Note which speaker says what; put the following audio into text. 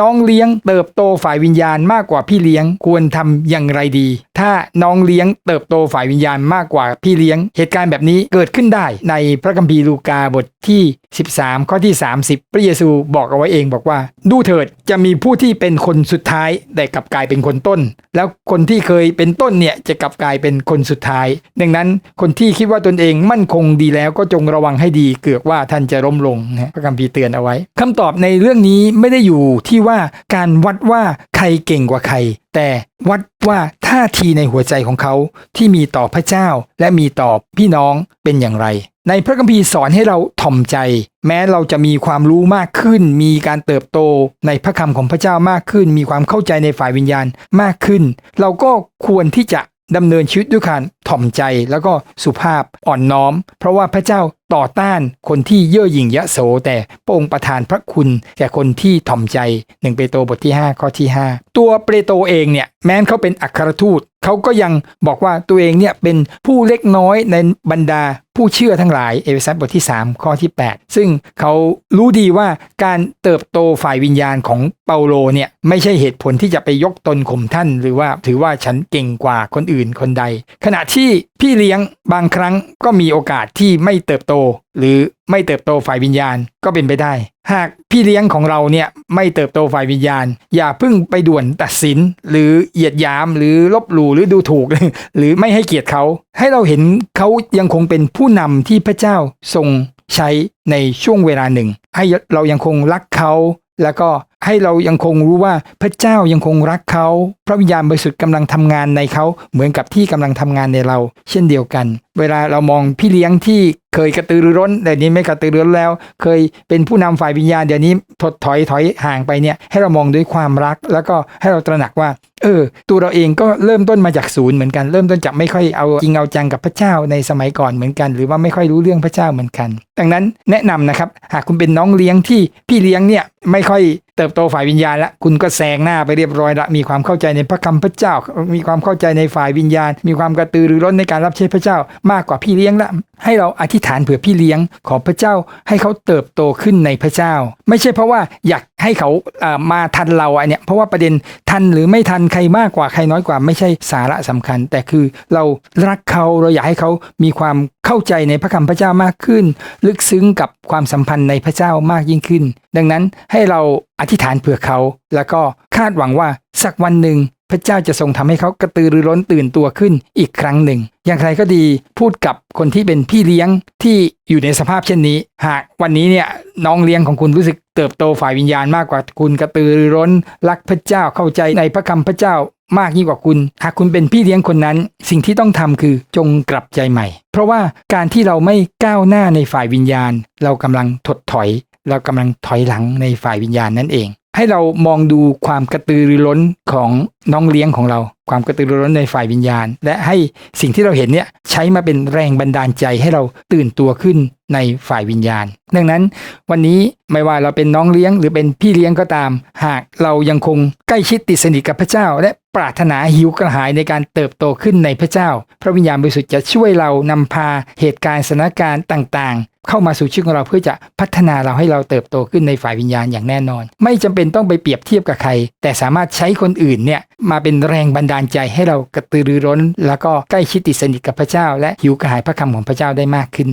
Speaker 1: น้องเลี้ยงเติบโตฝ่ายวิญญาณมากกว่าพี่เลี้ยงควรทำอย่างไรดี ถ้าน้องเลี้ยงเติบโตฝ่ายวิญญาณมากกว่าพี่เลี้ยง เหตุการณ์แบบนี้เกิดขึ้นได้ในพระคัมภีร์ลูกาบทที่ 13 ข้อที่ 30 พระเยซูบอกเอาไว้เองบอกว่า ดูเถิดจะมีผู้ที่เป็นคนสุดท้ายแต่กลับกลายเป็นคนต้น แล้วคนที่เคยเป็นต้นเนี่ยจะกลับกลายเป็นคนสุดท้าย ดังนั้นคนที่คิดว่าตนเองมั่นคงดีแล้วก็จงระวังให้ดีเกือกว่าท่านจะล้มลงนะพระคัมภีร์เตือนเอาไว้คำตอบในเรื่องนี้ไม่ได้อยู่ที่ว่าการวัดว่าใครเก่งกว่าใคร แต่วัดว่าท่าทีในหัวใจของเขาที่มีต่อพระเจ้า และมีต่อพี่น้องเป็นอย่างไร ในพระคัมภีร์สอนให้เราถ่อมใจ แม้เราจะมีความรู้มากขึ้น มีการเติบโตในพระคำของพระเจ้ามากขึ้น มีความเข้าใจในฝ่ายวิญญาณมากขึ้น เราก็ควรที่จะดำเนินชีวิตด้วยการถ่อมใจแล้วก็สุภาพอ่อนน้อม เพราะว่าพระเจ้า ต่อต้านคนที่เย่อหยิ่งยะโส แต่พระองค์ประทานพระคุณแก่คนที่ถ่อมใจหนึ่งเปโตรบทที่ 5 ข้อที่ 5 ตัวเปโตรเองเนี่ย แม้นเขาเป็นอัครทูตเขาก็ยังบอกว่าตัวเองเนี่ยเป็นผู้เล็กน้อยในบรรดาผู้เชื่อทั้งหลายเอเฟซัสบทที่ 3 ข้อที่ 8 ซึ่งเขารู้ดีว่าการเติบโตฝ่ายวิญญาณของเปาโลเนี่ยไม่ใช่เหตุผลที่จะไปยกตนข่มท่าน หรือว่าถือว่าฉันเก่งกว่าคนอื่นคนใด ขณะที่พี่เลี้ยงบางครั้งก็มีโอกาสที่ไม่เติบโต หรือไม่เติบโตฝ่ายวิญญาณก็เป็นไปได้ หากพี่เลี้ยงของเราเนี่ยไม่เติบโตฝ่ายวิญญาณ อย่าเพิ่งไปด่วนตัดสิน หรือเหยียดยามหรือลบหลู่หรือดูถูก หรือไม่ให้เกียรติเขา ให้เราเห็นเขายังคงเป็นผู้นำที่พระเจ้าทรงใช้ในช่วงเวลาหนึ่ง ให้เรายังคงรักเขา แล้วก็ให้เรายังคงรู้ว่าพระเจ้ายังคงรักเขา พระวิญญาณบริสุทธิ์กำลังทำงานในเขาเหมือนกับที่กำลังทำงานในเรา เช่นเดียวกัน เวลาเรามองพี่เลี้ยงที่เคยกระตือรือร้นแต่นี้ไม่กระตือรือร้นแล้ว เคยเป็นผู้นำฝ่ายวิญญาณเดี๋ยวนี้ถดถอยถอยห่างไปเนี่ยให้เรามองด้วยความรัก แล้วก็ให้เราตระหนักว่า เออ ตัวเราเองก็เริ่มต้นมาจากศูนย์เหมือนกันเริ่มต้นจากไม่ค่อยเอาจริงเอาจังกับพระเจ้าในสมัยก่อนเหมือนกัน หรือว่าไม่ค่อยรู้เรื่องพระเจ้าเหมือนกัน ดังนั้นแนะนำนะครับหากคุณเป็นน้องเลี้ยงที่พี่เลี้ยงเนี่ยไม่ค่อย เติบโตฝ่ายวิญญาณละคุณก็แซงหน้าไปเรียบร้อยละมีความเข้าใจในพระคำพระเจ้า มีความเข้าใจในฝ่ายวิญญาณ มีความกระตือรือร้นในการรับใช้พระเจ้า มากกว่าพี่เลี้ยงละให้เราอธิษฐานเผื่อพี่เลี้ยงขอพระเจ้าให้เขาเติบโตขึ้นในพระเจ้า ไม่ใช่เพราะว่าอยากให้เขาเอ่อมาทันเราอันเนี้ยเพราะว่าประเด็นทันหรือไม่ทันใครมากกว่าใครน้อยกว่าไม่ใช่สาระสำคัญ แต่คือเรารักเขาเราอยากให้เขามีความเข้าใจในพระคำพระเจ้ามากขึ้น ลึกซึ้งกับความสัมพันธ์ในพระเจ้ามากยิ่งขึ้น ดังนั้นให้เรา อธิษฐานเผื่อเขา แล้วก็คาดหวังว่าสักวันหนึ่งพระเจ้าจะทรงทำให้เขากระตือรือร้นตื่นตัวขึ้นอีกครั้งหนึ่ง อย่างไรก็ดีพูดกับคนที่เป็นพี่เลี้ยงที่อยู่ในสภาพเช่นนี้ หากวันนี้เนี่ยน้องเลี้ยงของคุณรู้สึกเติบโตฝ่ายวิญญาณมากกว่าคุณกระตือรือร้น รักพระเจ้าเข้าใจในพระคำพระเจ้ามากยิ่งกว่าคุณ หากคุณเป็นพี่เลี้ยงคนนั้น สิ่งที่ต้องทำคือจงกลับใจใหม่ เพราะว่าการที่เราไม่ก้าวหน้าในฝ่ายวิญญาณ เรากำลังถดถอย เรากำลังถอยหลังในฝ่ายวิญญาณนั่นเอง ให้เรามองดูความกระตือรือร้นของน้องเลี้ยงของเรา ความกระตือรือร้นในฝ่ายวิญญาณ และให้สิ่งที่เราเห็นเนี่ยใช้มาเป็นแรงบันดาลใจให้เราตื่นตัวขึ้นในฝ่ายวิญญาณ ดังนั้นวันนี้ไม่ว่าเราเป็นน้องเลี้ยงหรือเป็นพี่เลี้ยงก็ตาม หากเรายังคงใกล้ชิดติดสนิทกับพระเจ้า และปรารถนาหิวกระหายในการเติบโตขึ้นในพระเจ้า พระวิญญาณบริสุทธิ์จะช่วยเรานำพาเหตุการณ์สถานการณ์ต่างๆ เข้ามาสู่ชีวิตของเราเพื่อจะพัฒนาเราให้เราเติบโตขึ้นในฝ่ายวิญญาณอย่างแน่นอน ไม่จำเป็นต้องไปเปรียบเทียบกับใคร แต่สามารถใช้คนอื่นเนี่ยมาเป็นแรงบันดาลใจให้เรากระตือรือร้น แล้วก็ใกล้ชิดติดสนิทกับพระเจ้า และหิวกระหายพระคำของพระเจ้าได้มากขึ้น